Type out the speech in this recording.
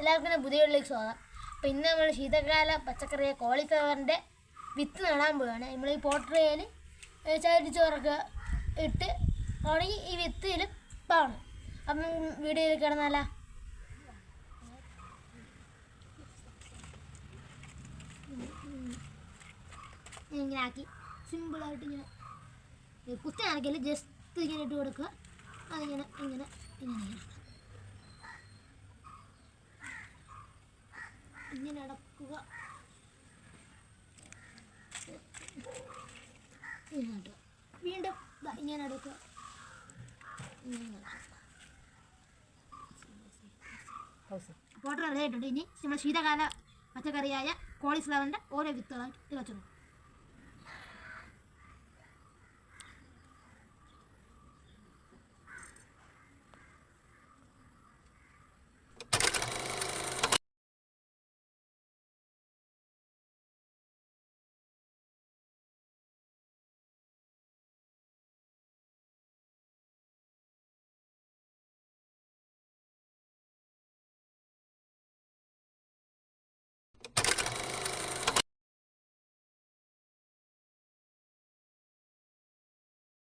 എല്ലാവർക്കും തന്നെ വീട്ടിലേക്ക് സ്വാഗതം. അപ്പോൾ ഇന്ന് നമ്മൾ ശീതകാല പച്ചക്കറിയെ കോളിഫ്ലവറിന്റെ വിത്ത് നടാൻ പോവുകയാണ് നമ്മൾ ഈ പോട്ടറയിൽ ചരിച്ചോറൊക്കെ ഇട്ട് ഉണങ്ങി ഈ വിത്തിൽ പാവണം അപ്പം വീഡിയോയിൽ കിടന്നാല ഇങ്ങനെ ആക്കി. സിമ്പിളായിട്ട് ഇങ്ങനെ കുത്തി ആണെങ്കിൽ ജസ്റ്റ് ഇങ്ങനെ ഇട്ട് കൊടുക്കുക. അതിങ്ങനെ ഇങ്ങനെ ഇങ്ങനെ ഇങ്ങനെ. ഇങ്ങനെ അടക്കുക വീണ്ടും ഇങ്ങനെ അടക്കുക പോട്ടർ റെഡി ആയിട്ടുണ്ട് ഇനി. നമ്മുടെ ശീതകാല പച്ചക്കറിയായ കോളിഫ്ലവറിന്റെ ഓരോ വിത്തുകളായിട്ട് വെച്ചോളൂ.